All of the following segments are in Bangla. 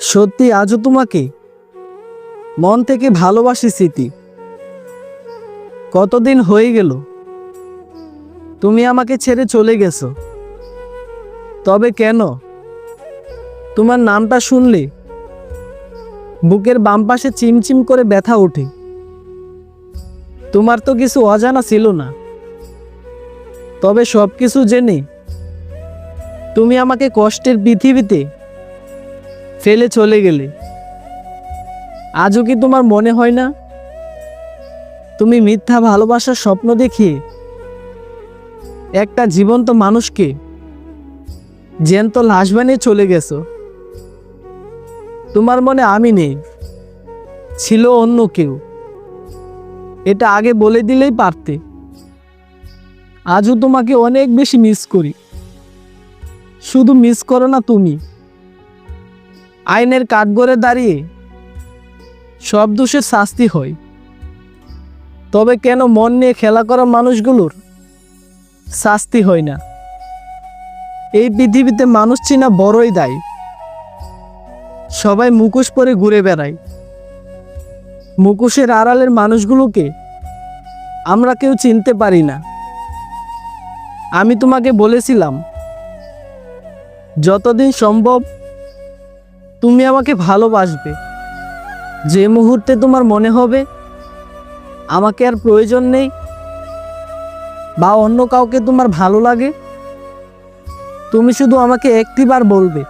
সত্যি আজও তোমাকে? মন থেকে ভালোবাসি স্মৃতি। কতদিন হয়ে গেল? তুমি আমাকে ছেড়ে চলে গেছো। তবে কেন? তোমার নামটা শুনলে বুকের বাম পাশে চিমচিম করে ব্যথা ওঠে। তোমার তো কিছু অজানা ছিল না। তবে সব কিছু জেনে তুমি আমাকে কষ্টের পৃথিবীতে ফেলে চলে গেলে। আজও কি তোমার মনে হয় না? তুমি মিথ্যা ভালোবাসার স্বপ্ন দেখিয়ে একটা জীবন্ত মানুষকে জ্যান্ত লাশ বানিয়ে চলে গেছো। তোমার মনে আমি নেই, ছিল অন্য কেউ। এটা আগে বলে দিলেই পারতে। আজও তোমাকে অনেক বেশি মিস করি। শুধু মিস করো না তুমি। আইনের কাঠগড়ে দাঁড়িয়ে সব দোষের শাস্তি হয়। তবে কেন মন নিয়ে খেলা করা মানুষগুলোর শাস্তি হয় না? এই পৃথিবীতে মানুষ চিনা বড়ই দায়। সবাই মুখোশ পরে ঘুরে বেড়ায়। মুখোশের আড়ালের মানুষগুলোকে আমরা কেউ চিনতে পারি না। আমি তোমাকে বলেছিলাম, যতদিন সম্ভব তুমি আমাকে ভালোবাসবে। যে মুহূর্তে তোমার মনে হবে, আমাকে আর প্রয়োজন নেই বা অন্য কাউকে তোমার ভালো লাগে, তুমি শুধু আমাকে একটিবার বলবে,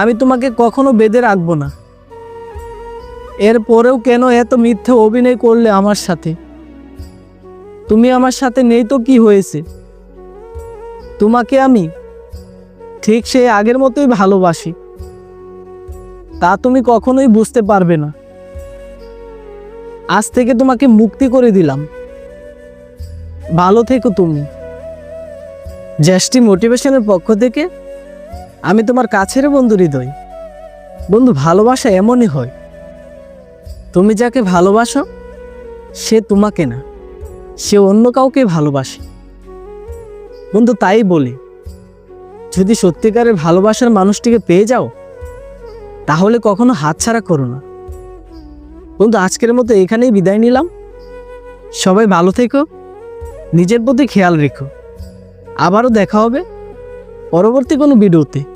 আমি তোমাকে কখনো বেঁধে রাখব না। এরপরেও কেন এত মিথ্যে অভিনয় করলে আমার সাথে? তুমি আমার সাথে নেই তো কি হয়েছে? তোমাকে আমি ঠিক সেই আগের মতোই ভালোবাসি। তা তুমি কখনোই বুঝতে পারবে না। আজ থেকে তোমাকে মুক্তি করে দিলাম। ভালো থেকো তুমি। জ্যাষ্টি মোটিভেশনের পক্ষ থেকে আমি তোমার কাছের বন্ধু হৃদয়। বন্ধু, ভালোবাসা এমনই হয়। তুমি যাকে ভালোবাসো, সে তোমাকে না। সে অন্য কাউকে ভালোবাসে। বন্ধু, তাই বলি। যদি সত্যিকারের ভালোবাসার মানুষটিকে পেয়ে যাও তাহলে কখনো হাতছাড়া করো না। বন্ধু, আজকের মতো এখানেই বিদায় নিলাম। সবাই ভালো থেকো। নিজের প্রতি খেয়াল রেখো। আবারও দেখা হবে পরবর্তী কোনো ভিডিওতে।